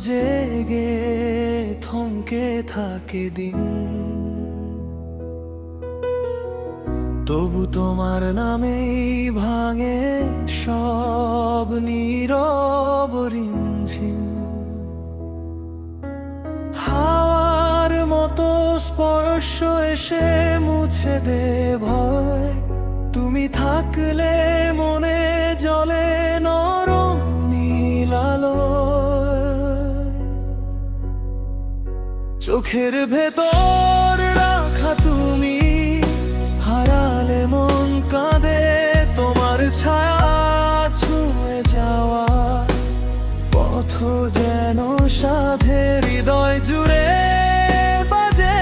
জেগে থমকে থাকে দিন। তবু তোমার নামেই ভাঙে সব নীরব রিমঝিম। হাওয়ার মতো স্পর্শ এসে মুছে দে ভয়। তুমি থাকলে মনে চোখের ভেতর রাখা তুমি। হারালে মন কাঁদে, তোমার ছায়া ছুঁয়ে যাওয়া। পথ যেন সাধে, হৃদয় জুড়ে বাজে।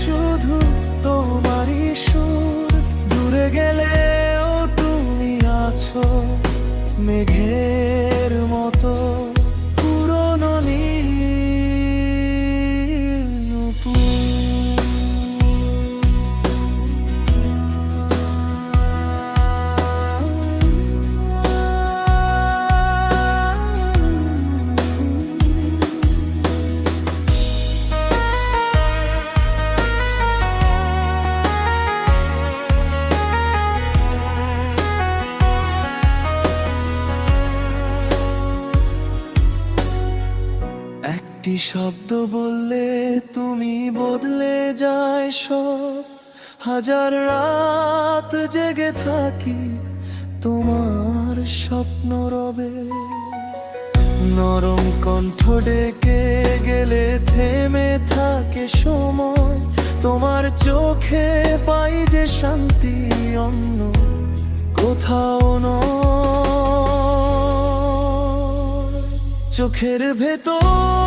শুধু তোমারই সুর, দূরে গেলেও তুমি আছো। মেঘের একটি শব্দ বললে তুমি বদলে যায় সব। হাজার রাত জেগে থাকি তোমার স্বপ্ন রবে। নরম কণ্ঠ ডেকে গেলে থেমে থাকে সময়। তোমার চোখে পাই যে শান্তি অন্য কোথাও নয়। চোখের ভেতর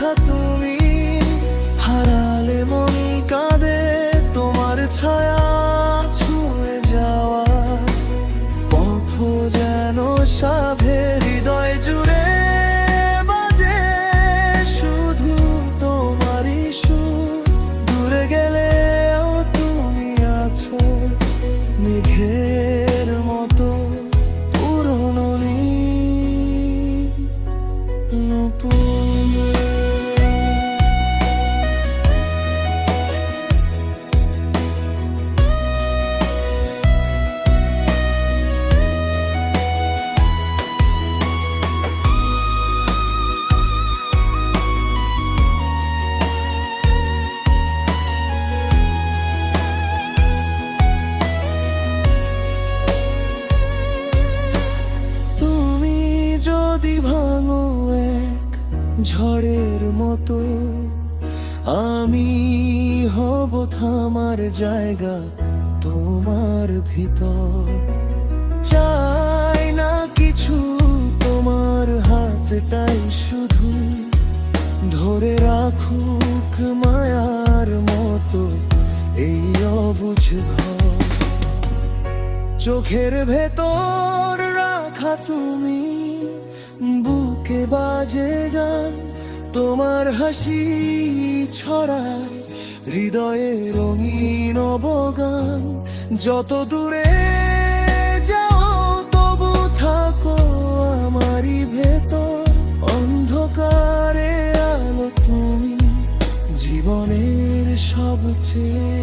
রাখা তুমি হারালে মন ঝড়ের মতো আমি হব থামার জায়গা তোমার ভিতর। চাই না কিছু তোমার হাতটাই শুধু। ধরে রাখুক মায়ার মতো এই অবুঝ চোখের ভেতর বাজে গান, তোমার হাসি ছড়ায়, হৃদয়ে রঙিন অবগান। যত দূরে যাও, তবু থাকো আমারই ভেতর। অন্ধকারে আলো তুমি জীবনের সবচেয়ে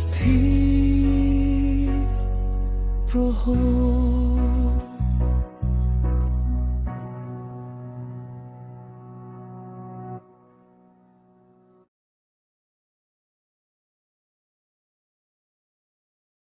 স্থির প্রহর।